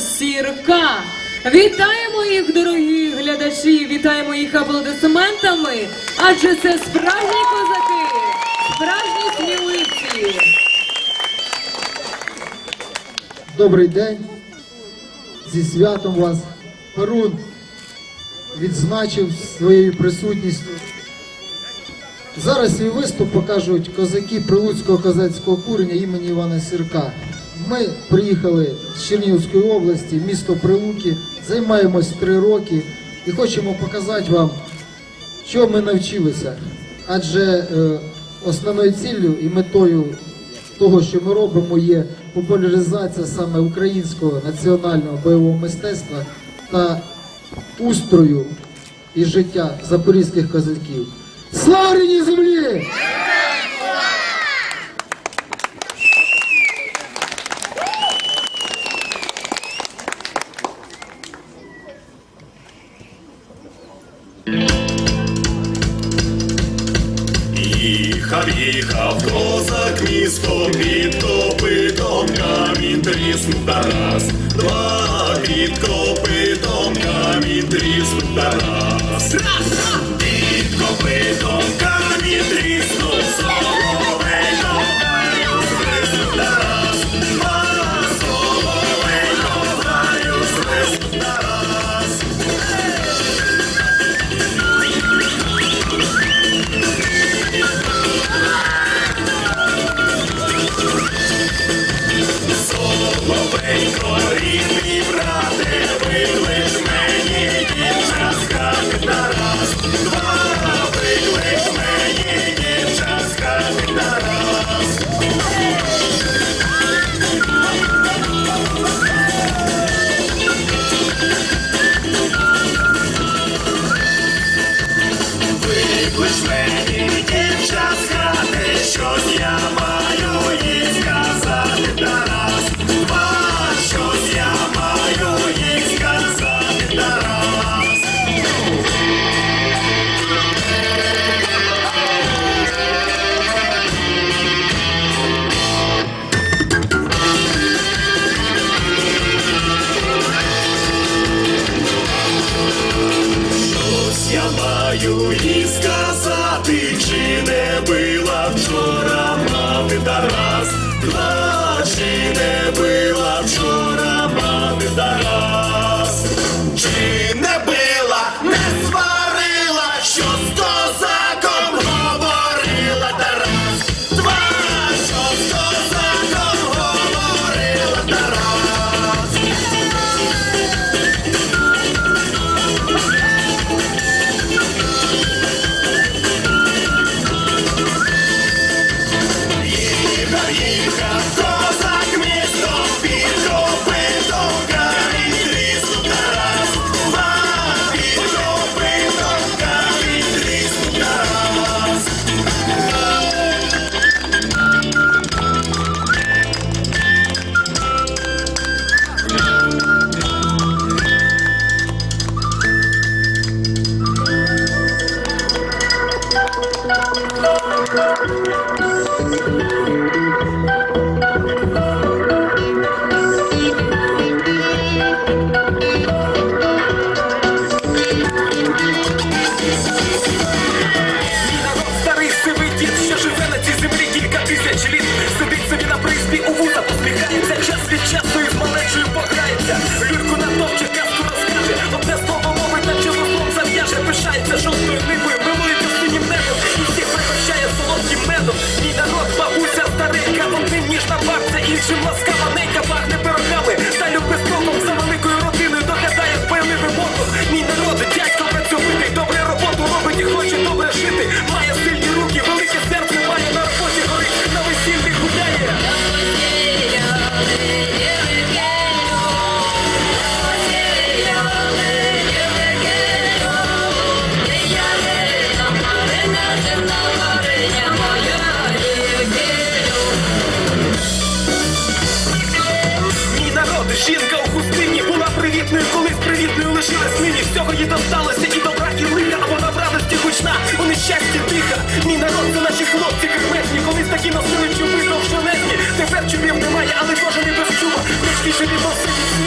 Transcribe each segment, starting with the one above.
Сірка. Вітаємо їх, дорогі глядачі! Вітаємо їх аплодисментами, адже це справжні козаки, справжні сміливці. Добрий день. Зі святом вас. Перун відзначив своєю присутністю. Зараз свій виступ покажуть козаки Прилуцького козацького курення імені Івана Сірка. Ми приїхали з Чернігівської області, місто Прилуки, займаємось три роки і хочемо показати вам, що ми навчилися. Адже е, основною ціллю і метою того, що ми робимо, є популяризація саме українського національного бойового мистецтва та устрою і життя запорізьких козаків. Слава рідній землі! Місто під копитом камінь тріснув Тарас, два під копитом камінь тріснув Тарас. you must go. У нещасті тиха. Мій народ, це наші хлопці, креметні, колись такі носили чуби довжелезні. Тепер чубів немає, але кожен і без чуба. Хоч живі від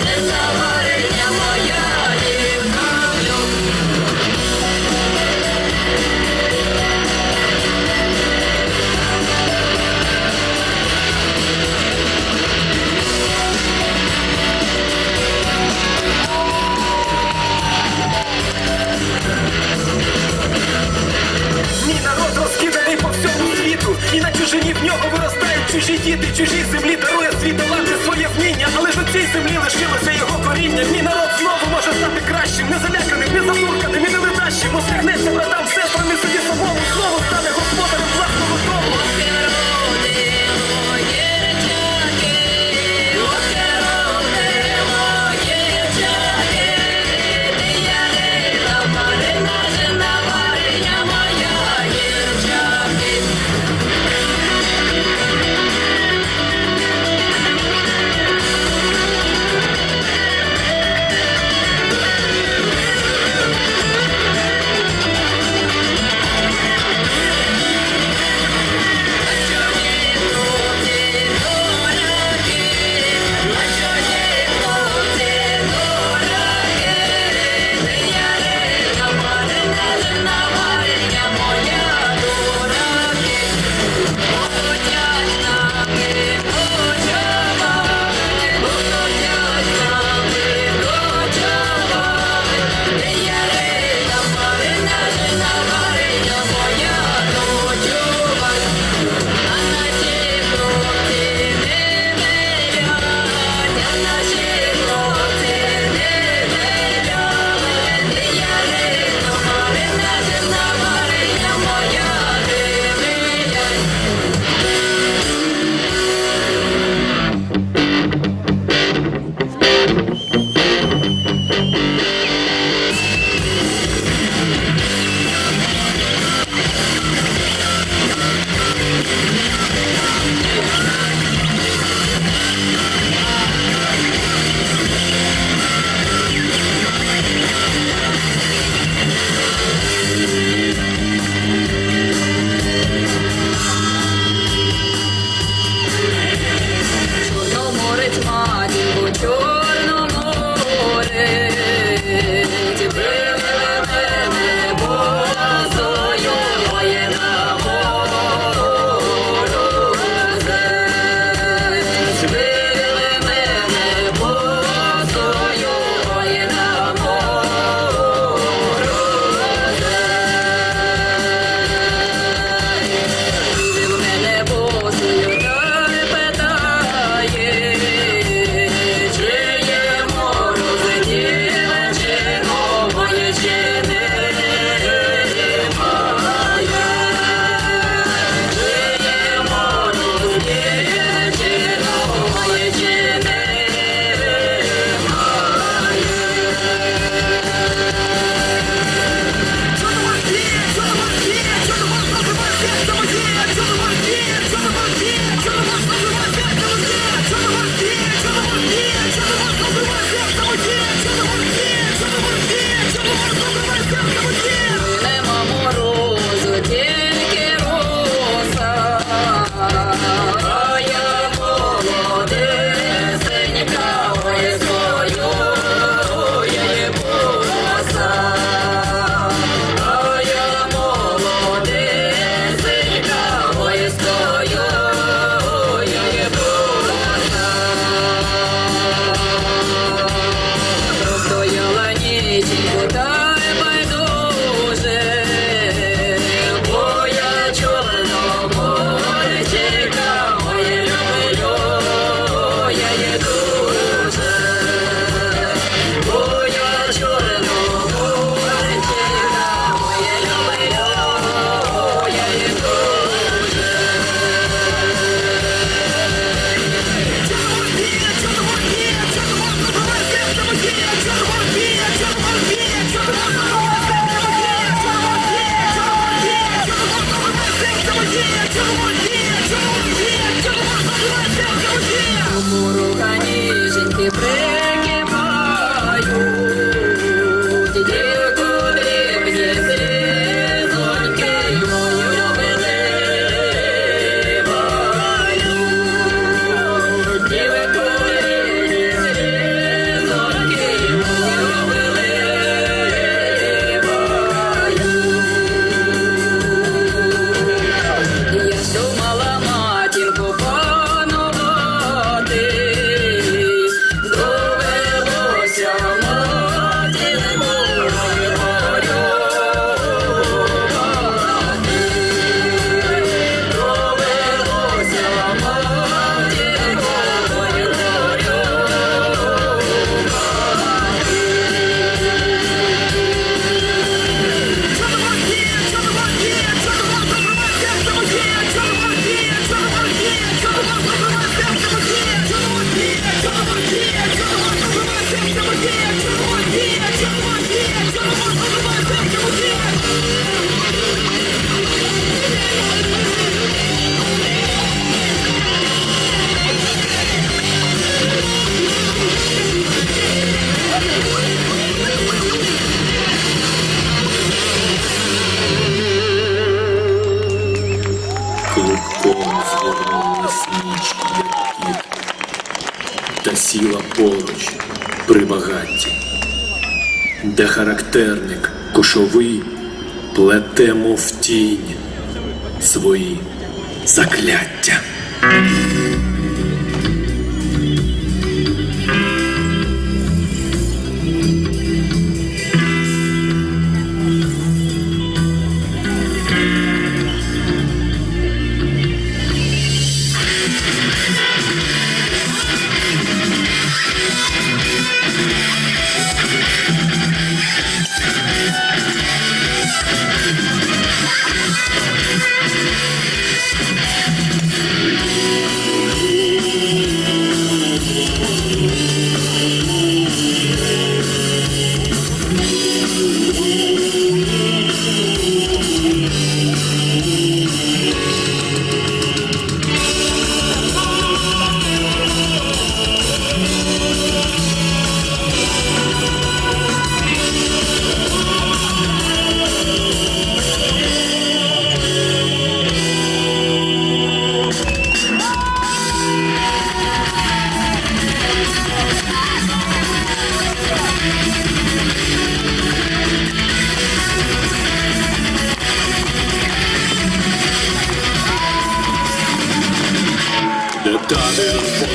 Hallelujah. І на чужині в нього виростають чужі діти, чужі землі дарує свій талант своє вміння. Але ж у цій землі лишилося його коріння. Мій народ знову може стати кращим, не заляканим, не забурканим і не ледащим. Усміхнеться братам, сестрам і собі собою, знову стане господарем власного. Та сіла поруч при багатті, де характерник кошовий плете, мов тінь, свої закляття.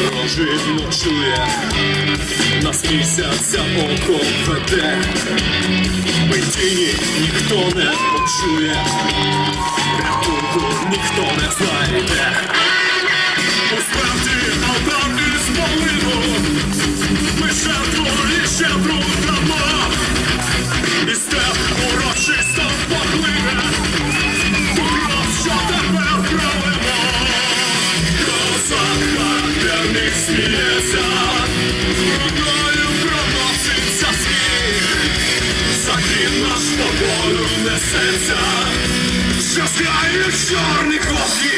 Ворожий ночує, нас місяця око веде, ми тіні ніхто не почує, рятунку ніхто не знайде. У смерті алдар із малину, ми жертву і щедру дамо, і степ урочисто поглине, Характерник сміється, мною проноситься сміх, Закін наш тобою несеться, що хлопці.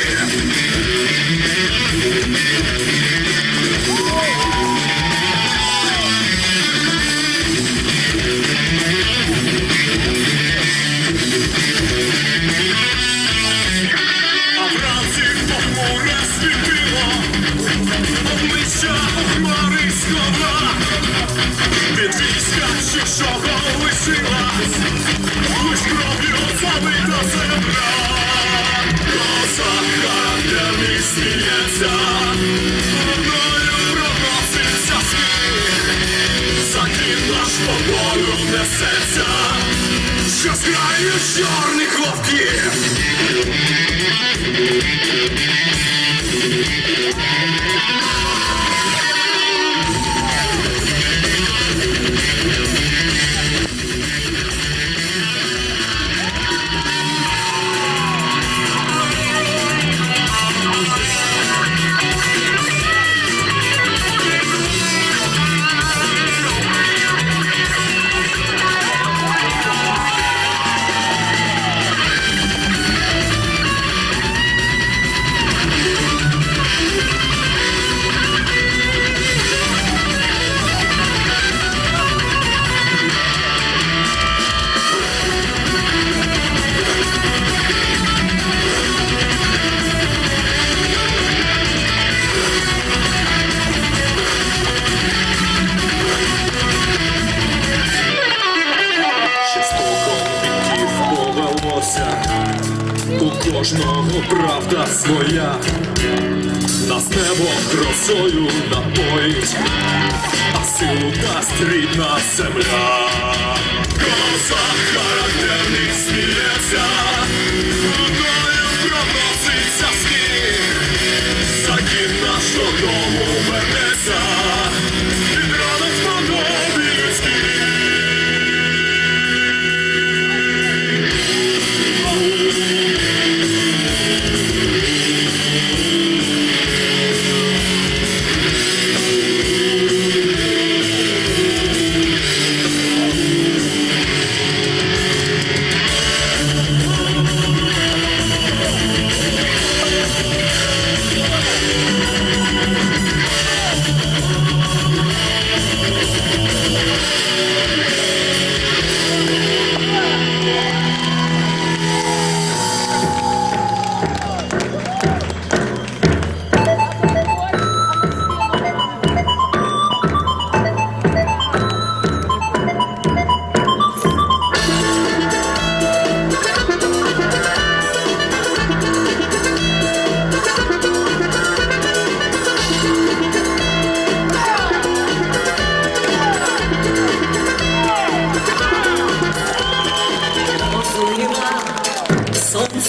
А від війська чужого лишилась, лиш кров'ю залита земля. Козак характерний сміється, мною проноситься сміх, закін наш тобою несеться, що з чорних вовків. земля, коса характерних сміється.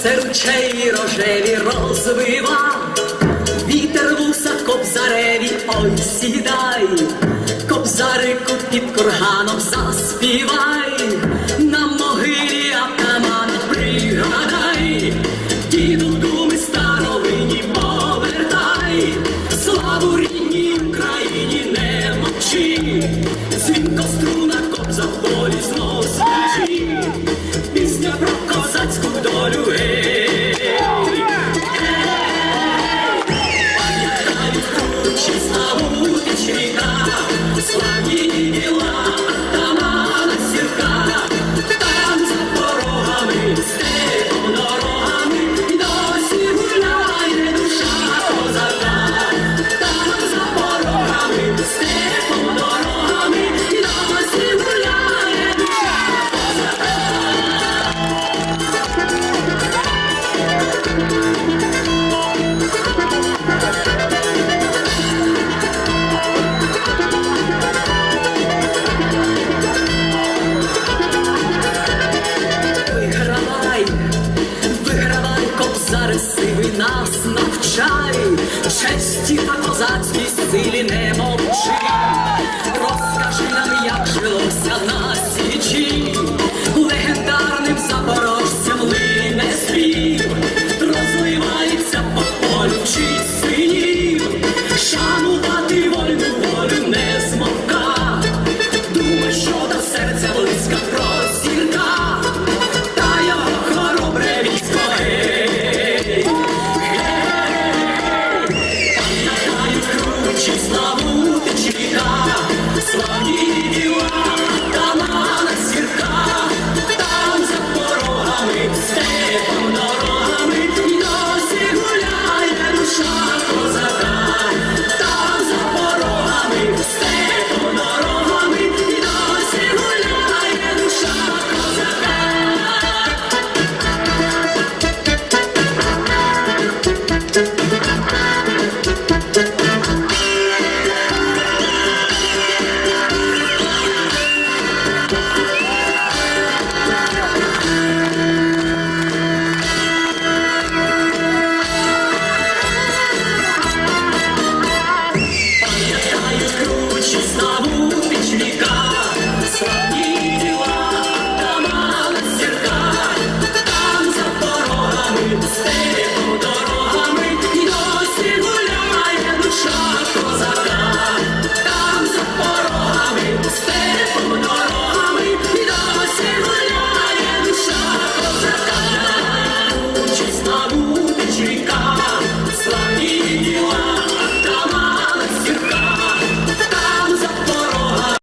серчеві рожеві розвива, вітер вуса кобзареві, ой сідай, кобзарику під курганом заспівай. честі та козацькій силі не